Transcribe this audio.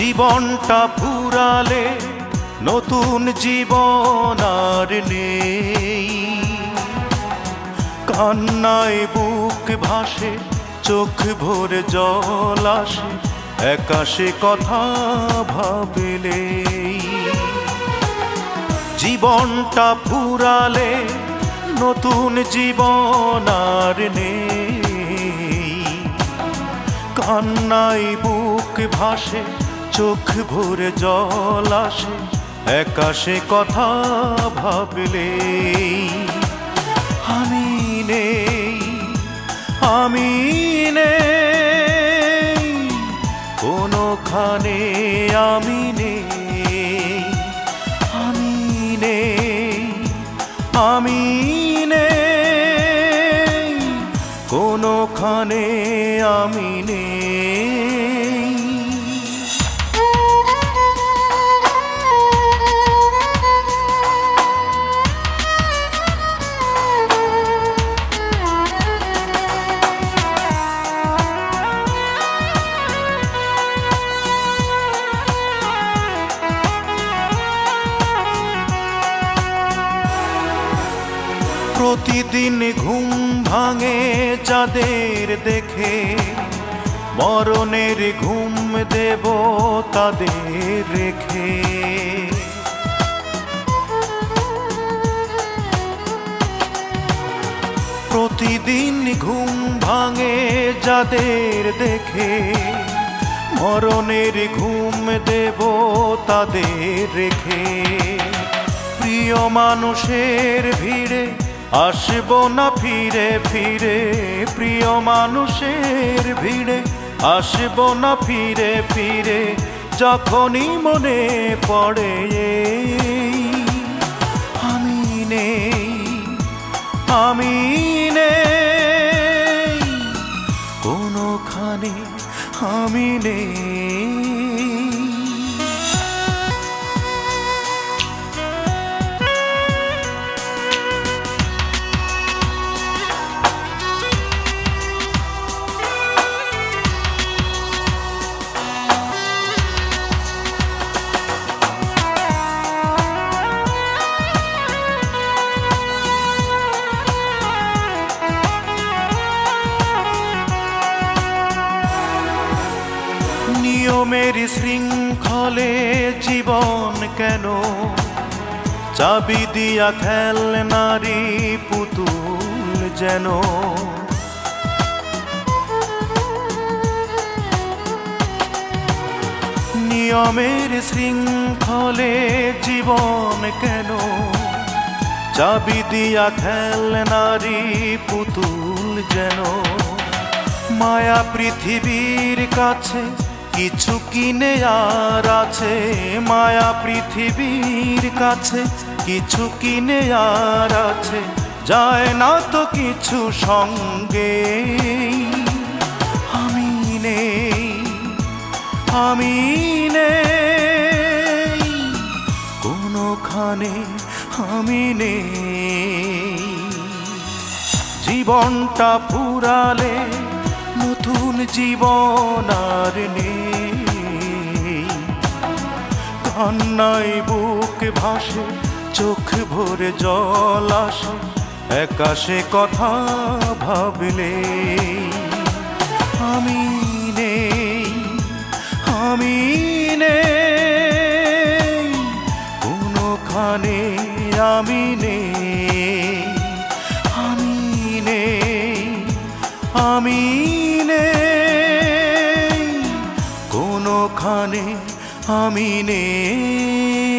জীবনটা ফুরালে নতুন জীবন আর নেই। কান্নায় বুক ভাসে, চোখ ভরে জল আসে, একাশে কথা ভাবলে জীবনটা ফুরালে নতুন জীবন আর নেই। কান্নাই বুক ভাসে চোখ ভরে জল আসে, একাশে কথা ভাবলে। আমি নেই আমি নেই, কোনোখানে আমি নেই। আমি নেই আমি নেই, কোনোখানে আমি নেই। প্রতিদিন ঘুম ভাঙে যাদের দেখে। মরণের ঘুম দেব তাদের রেখে। প্রতিদিন ঘুম ভাঙে যাদের দেখে। মরণের ঘুম দেব তাদের রেখে। প্রিয় মানুষের ভিড়ে আসব না ফিরে ফিরে, প্রিয় মানুষের ভিড়ে। আসব না ফিরে ফিরে, যখনই মনে পড়ে আমি নেই আমি নেই। কোনোখানে আমি নেই। নিয়মের শৃঙ্খলে জীবন কেন? চাবি দিয়া খেল নারী পুতুল যেন? নিয়মের শৃঙ্খলে জীবন কেন? চাবি দিয়া খেল নারী পুতুল যেন? মায়া পৃথিবীর কাছে কিছু কিনে আর আছে মায়া পৃথিবীর কাছে। কিছু কিনে আর আছে, যায় না তো কিছু সঙ্গে। আমি নেই আমি নেই, কোনোখানে আমি নেই। জীবনটা ফুরালে নতুন জীবন আর নেই। কান্নায় বুক ভাসে, চোখ ভরে জল আসে একাশে কথা ভাবলে। আমি নেই আমি নেই, কোনোখানে আমি নেই। আমি নেই, আমি কোনোখানে আমি নেই